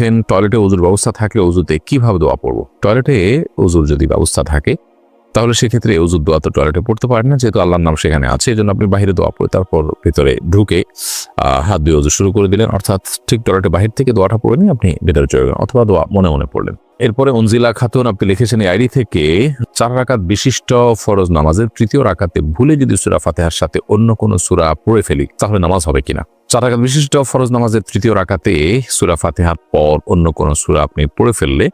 লিখেছেন টয়লেটে উজুর ব্যবস্থা থাকলে উজুতে কীভাবে দোয়া পড়ব? টয়লেটে উজুর যদি ব্যবস্থা থাকে, তাহলে সেক্ষেত্রে উজুর দোয়া তো টয়লেটে পড়তে পারেন না, যেহেতু আল্লাহর নাম সেখানে আছে এই জন্য আপনি বাইরে দোয়া পড়ে, তারপর ভিতরে ঢুকে হাত দিয়ে উজু শুরু করে দিলেন। অর্থাৎ ঠিক টয়লেটে বাহির থেকে দোয়াটা পড়ে নিয়ে আপনি ভিতরে চলে গেলেন, অথবা দোয়া মনে মনে পড়লেন। এরপরে অনজিলা খাতুন, আপনি লিখেছেন আইডি থেকে, চার রাকাত বিশিষ্ট ফরজ নামাজের তৃতীয় রাকাতে ভুলে যদি সুরা ফাতেহার সাথে অন্য কোনো সুরা পড়ে ফেলি, তাহলে নামাজ হবে কিনা? চার রাকাত বিশিষ্ট ফরজ নামাজের তৃতীয় রাকাতে সুরা ফাতেহার পর অন্য কোনো সুরা আপনি পড়ে ফেললে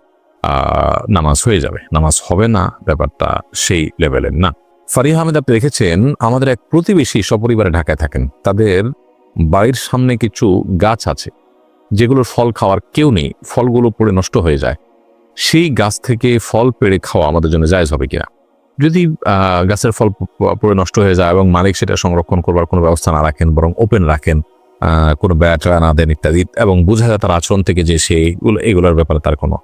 নামাজ হয়ে যাবে। নামাজ হবে না, ব্যাপারটা সেই লেভেলের না। ফারিহা আহমেদ আপনি দেখেছেন, আমাদের এক প্রতিবেশী সপরিবারে ঢাকায় থাকেন। তাদের বাড়ির সামনে কিছু গাছ আছে যেগুলোর ফল খাওয়ার কেউ নেই, ফলগুলো পড়ে নষ্ট হয়ে যায়। সেই গাছ থেকে ফল পেড়ে খাওয়া আমাদের জন্য জায়জ হবে কিনা? যদি গাছের ফল পড়ে নষ্ট হয়ে যায় এবং মালিক সেটা সংরক্ষণ করবার কোনো ব্যবস্থা না রাখেন, বরং ওপেন রাখেন কোনো বেড়া না দেন ইত্যাদি, এবং বোঝা যায় তার আচরণ থেকে যে সেইগুলো এগুলোর ব্যাপারে তার কোনো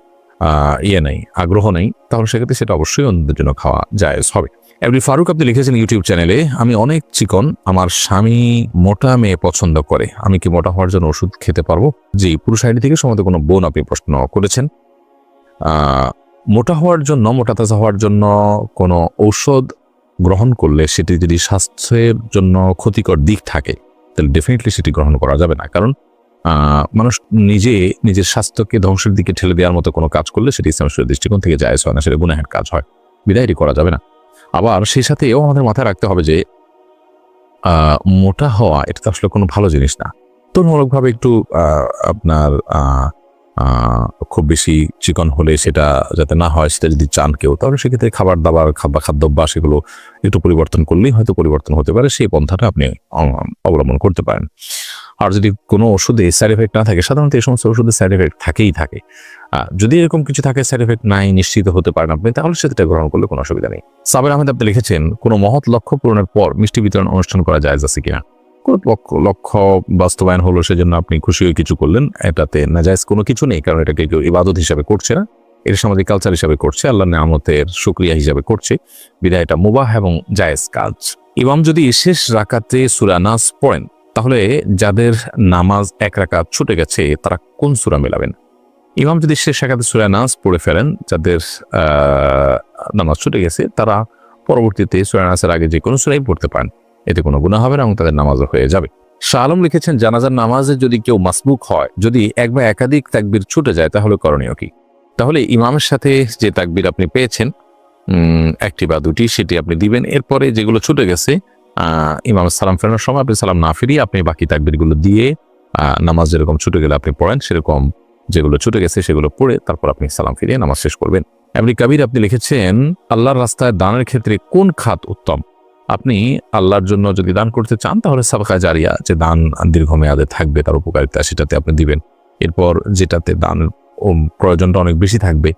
ইয়ে নেই, আগ্রহ নেই। তাহলে সেক্ষেত্রে সেটা অবশ্যই অন্যদের জন্য খাওয়া জায়েজ হবে। এমনি ফারুক, আপনি লিখেছেন ইউটিউব চ্যানেলে, আমি অনেক চিকন, আমার স্বামী মোটা মেয়ে পছন্দ করে। আমি কি মোটা হওয়ার জন্য ওষুধ খেতে পারব? জি, পুরুষ আইডি থেকে সম্ভবত কোনো বোন আপনি প্রশ্ন করেছেন। মোটা হওয়ার জন্য, মোটা তাজা হওয়ার জন্য কোনো ঔষধ গ্রহণ করলে সেটি যদি স্বাস্থ্যের জন্য ক্ষতিকর দিক থাকে তাহলে ডেফিনেটলি সেটি গ্রহণ করা যাবে না। কারণ মানুষ নিজে নিজের স্বাস্থ্যকে ধ্বংসের দিকে ঠেলে দেওয়ার মতো কোনো কাজ করলে সেটি ইসলামের দৃষ্টিকোণ থেকে জায়জ হয় না, সেটা গুনাহের কাজ হয়। বিদায়টি করা যাবে না। আবার সেই সাথে এও আমাদের মাথায় রাখতে হবে যে মোটা হওয়া এটা তো আসলে কোনো ভালো জিনিস না। তুলনামূলকভাবে একটু আপনার খুব বেশি চিকন হলে সেটা যাতে না হয়, সেটা যদি চান কেউ, তাহলে সেক্ষেত্রে খাবার দাবার খাবার খাদ্যাভ্যাস এগুলো একটু পরিবর্তন করলেই হয়তো পরিবর্তন হতে পারে, সেই পন্থাটা আপনি অবলম্বন করতে পারেন। আর যদি কোনো ওষুধে সাইড এফেক্ট না থাকে, সাধারণত এই সমস্ত ওষুধে সাইড এফেক্ট থাকেই থাকে। যদি এরকম কিছু থাকে সাইড এফেক্ট নাই, নিশ্চিত হতে পারেন আপনি, তাহলে সেটা গ্রহণ করলে কোনো অসুবিধা নেই। সাবের আহমেদ, আপনি লিখেছেন, কোনো মহৎ লক্ষ্য পূরণের পর মিষ্টি বিতরণ অনুষ্ঠান করা যায় আছে কিনা? লক্ষ্য বাস্তবায়ন হলো সেজন্য আপনি খুশি হয়ে কিছু করলেন। এটাতে নাজায়জ কোনো কিছু নেই, কারণ এটাকে কেউ ইবাদত হিসাবে করছে না। এর সামাজিক কালচার হিসাবে করছে আল্লাহ নামতের সুক্রিয়া হিসাবে করছে। বিধায় এটা মুবাহ এবং জায়েজ কাজ। ইমাম যদি শেষ রাকাতে সুরা নাস পড়েন, তাহলে যাদের নামাজ এক রাকাত ছুটে গেছে, তারা কোন সুরা মেলাবেন? ইমাম যদি শেষ রাকাতে সুরা নাস পড়ে ফেলেন, যাদের নামাজ ছুটে গেছে, তারা পরবর্তীতে সুরা নাসের আগে যে কোনো সুরাই পড়তে পারেন। এতে কোনো গুণা হবে না এবং তাদের নামাজও হয়ে যাবে। শাহ আলম লিখেছেন, জানাজার নামাজে যদি কেউ মাসবুক হয়, যদি এক বা একাধিক তাকবির ছুটে যায়, তাহলে করণীয় কি? তাহলে ইমামের সাথে যে তাকবির আপনি পেয়েছেন একটি বা দুটি, সেটি আপনি দিবেন। এরপরে যেগুলো ছুটে গেছে ইমাম সালাম ফেরানোর সময় আপনি সালাম না ফিরিয়ে আপনি বাকি তাকবিরগুলো দিয়ে নামাজ যেরকম ছুটে গেলে আপনি পড়েন, সেরকম যেগুলো ছুটে গেছে সেগুলো পড়ে তারপর আপনি সালাম ফিরিয়ে নামাজ শেষ করবেন। এমনি কাবির আপনি লিখেছেন, আল্লাহর রাস্তায় দানের ক্ষেত্রে কোন খাত উত্তম? আপনি আল্লাহর জন্য যদি দান করতে চান, তাহলে সাবকা জারিয়া যে দান দীর্ঘমেয়াদে থাকবে, তার উপকারিতা সেটাতে আপনি দিবেন। এরপর যেটাতে দান প্রয়োজনটা অনেক বেশি থাকবে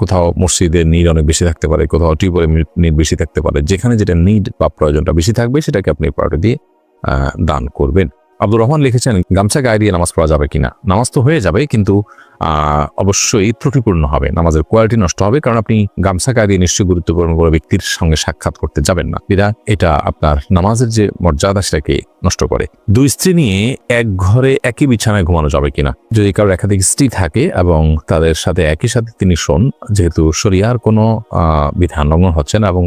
কোথাও মসজিদের নিড অনেক বেশি থাকতে পারে, কোথাও টিউবওয়েলের নিড বেশি থাকতে পারে, যেখানে যেটা নিড বা প্রয়োজনটা বেশি থাকবে, সেটাকে আপনি প্রায়োরিটি দিয়ে দান করবেন। আব্দুর রহমান লিখেছেন, গামছা গায়ে দিয়ে নামাজ পড়া যাবে কিনা? নামাজ তো হয়ে যাবে, কিন্তু অবশ্যই ত্রুটিপূর্ণ হবে। নামাজের কোয়ালিটি নষ্ট হবে, কারণ আপনি গামছা দিয়ে নিশ্চয়ই গুরুত্বপূর্ণ কোনো ব্যক্তির সঙ্গে সাক্ষাৎ করতে যাবেন না। বিধা এটা আপনার নামাজের যে মর্যাদা, সেটাকে নষ্ট করে। দুই স্ত্রী নিয়ে এক ঘরে একই বিছানায় ঘুমানো যাবে কিনা? যদি কারোর একাধিক স্ত্রী থাকে এবং তাদের সাথে একই সাথে তিনি শোন, যেহেতু শরিয়ার কোনো বিধান লঙ্ঘন হচ্ছে না এবং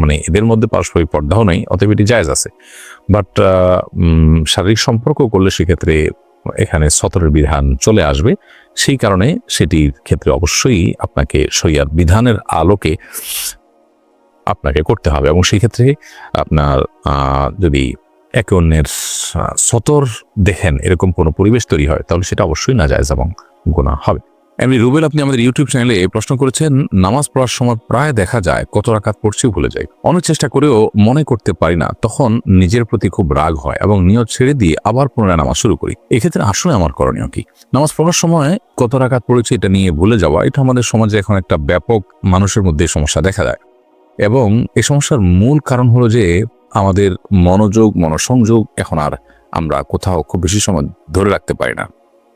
মানে এদের মধ্যে পারস্পরিক পর্দাও নেই, অতএব এটি জায়জ আছে। বাট শারীরিক সম্পর্ক করলে সেক্ষেত্রে এখানে সতরের বিধান চলে আসবে। সেই কারণে সেটির ক্ষেত্রে অবশ্যই আপনাকে সৈয়াদ বিধানের আলোকে আপনাকে করতে হবে এবং সেই ক্ষেত্রে আপনার যদি একে অন্যের সতর দেখেন এরকম কোনো পরিবেশ তৈরি হয়, তাহলে সেটা অবশ্যই না যায় এবং গোনা হবে। এমনি রুবেল, আপনি আমাদের ইউটিউব চ্যানেলে প্রশ্ন করেছেন, নামাজ পড়ার সময় প্রায় দেখা যায়, কত রাকাত পড়ছেও ভুলে যায় অনেক চেষ্টা করেও মনে করতে পারি না, তখন নিজের প্রতি খুব রাগ হয় এবং নিয়ত ছেড়ে দিয়ে আবার পুনরায় নামাজ শুরু করি। এক্ষেত্রে আসলে আমার করণীয় কি? নামাজ পড়ার সময় কত রাকাত পড়েছে এটা নিয়ে ভুলে যাওয়া, এটা আমাদের সমাজে এখন একটা ব্যাপক মানুষের মধ্যে সমস্যা দেখা যায় এবং এই সমস্যার মূল কারণ হলো যে, আমাদের মনোযোগ, মনোসংযোগ এখন আর আমরা কোথাও খুব বেশি সময় ধরে রাখতে পারি না।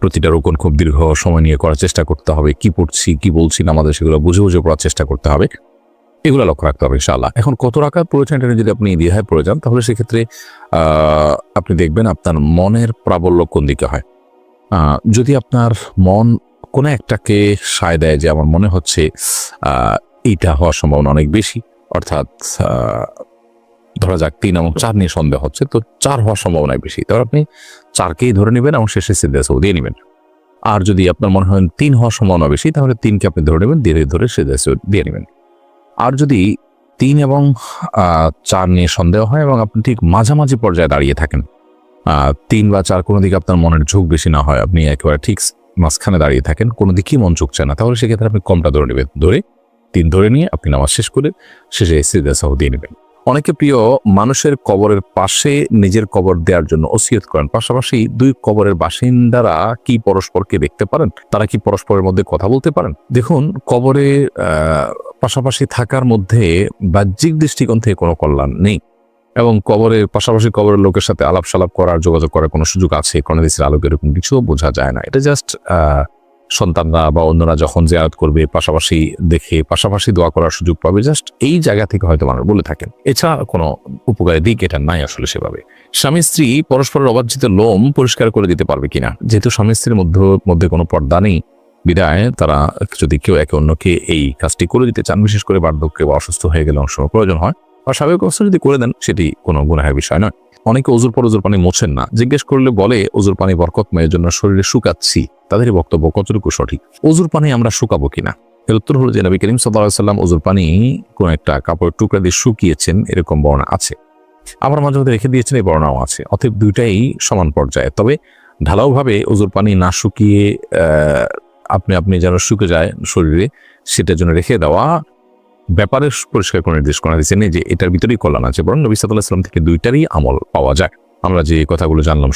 প্রতিটা রোকন খুব দীর্ঘ সময় নিয়ে করার চেষ্টা করতে হবে। কি পড়ছি, কি বলছি না আমাদের সেগুলো বুঝে বুঝে পড়ার চেষ্টা করতে হবে। এগুলো লক্ষ্য রাখতে হবে ইনশাআল্লাহ। এখন কত রাখার প্রয়োজন এটা যদি আপনি দ্বিধায় পড়ে যান, তাহলে সেক্ষেত্রে আপনি দেখবেন আপনার মনের প্রাবল্য কোন দিকে হয়। যদি আপনার মন কোনো একটাকে সায় দেয় যে আমার মনে হচ্ছে এইটা হওয়ার সম্ভাবনা অনেক বেশি, অর্থাৎ ধরা যাক তিন এবং চার নিয়ে সন্দেহ হচ্ছে, তো চার হওয়ার সম্ভাবনা বেশি। তাহলে আপনি চারকেই ধরে নেবেন এবং শেষে সিদ্ধাসও দিয়ে নেবেন। আর যদি আপনার মনে হয় তিন হওয়ার সম্ভাবনা বেশি, তাহলে তিনকে আপনি ধরে নেবেন, ধীরে ধরে সিদ্ধাসও দিয়ে নেবেন। আর যদি তিন এবং চার নিয়ে সন্দেহ হয় এবং আপনি ঠিক মাঝামাঝি পর্যায়ে দাঁড়িয়ে থাকেন তিন বা চার কোনো দিকে আপনার মনের ঝোঁক বেশি না হয়, আপনি একেবারে ঠিক মাঝখানে দাঁড়িয়ে থাকেন, কোনো দিকেই মন চুকছে না, তাহলে সেক্ষেত্রে আপনি কমটা ধরে নেবেন। ধরে তিন ধরে নিয়ে আপনি নামাজ শেষ করে শেষে সিদ্ধাসাহ দিয়ে নেবেন। অনেকে প্রিয় মানুষের কবরের পাশে নিজের কবর দেওয়ার জন্য ওসিয়ত করেন। পাশাপাশি দুই কবরের বাসিন্দারা কি পরস্পরকে দেখতে পারেন? তারা কি পরস্পরের মধ্যে কথা বলতে পারেন? দেখুন, কবরে পাশাপাশি থাকার মধ্যে বাহ্যিক দৃষ্টিকোণ থেকে কোনো কল্যাণ নেই। এবং কবরের পাশাপাশি কবরের লোকের সাথে আলাপ সালাপ করার, যোগাযোগ করার কোনো সুযোগ আছে? কর্ণদেশের আলোক এরকম কিছু বোঝা যায় না। এটা জাস্ট সন্তানরা বা অন্যরা যখন জেয়ারত করবে, পাশাপাশি দেখে, পাশাপাশি দোয়া করার সুযোগ পাবে জাস্ট এই জায়গা থেকে হয়তো মানুষ বলে থাকেন। এছাড়া কোনো উপকারী দিক এটা নাই আসলে সেভাবে। স্বামী স্ত্রী পরস্পরের অবাঞ্ছিত লোম পরিষ্কার করে দিতে পারবে কিনা? যেহেতু স্বামী স্ত্রীর মধ্যে মধ্যে কোনো পর্দা নেই, বিদায়, তারা যদি কেউ একে অন্যকে এই কাজটি করে দিতে চান, বিশেষ করে বার্ধক্যে বা অসুস্থ হয়ে গেলে সময় প্রয়োজন হয়, বা স্বাভাবিক অবস্থা যদি করে দেন, সেটি কোনো গুণাহের বিষয় নয়। অনেকে ওজুর পর ওজুর পানি মোছেন না। জিজ্ঞেস করলে বলে, ওজুর পানি বরকতময়ের জন্য শরীরে শুকাচ্ছি। তাদের বক্তব্য কতটুকু সঠিক? ওজুর পানি আমরা শুকাবো কিনা? এর উত্তর হলো যে, নবী করিম সাল্লাহ সাল্লাম ওজুর পানি কোন একটা কাপড়ের টুকরা দিয়ে শুকিয়েছেন, এরকম বর্ণনা আছে। আবার মাঝে মধ্যে রেখে দিয়েছেন, এই বর্ণাও আছে। অতএব দুইটাই সমান পর্যায়ে। তবে ঢালাওভাবে ওজুর পানি না শুকিয়ে আপনি আপনি যেন শুকে যায় শরীরে, সেটার জন্য রেখে দেওয়া ব্যাপারে পরিষ্কার করে নির্দেশ করা দিচ্ছে নেই যে এটার ভিতরেই কল্যাণ আছে। বরং নবী সাল্লাহ সাল্লাম থেকে দুইটারই আমল পাওয়া যায়। আমরা যে কথাগুলো জানলাম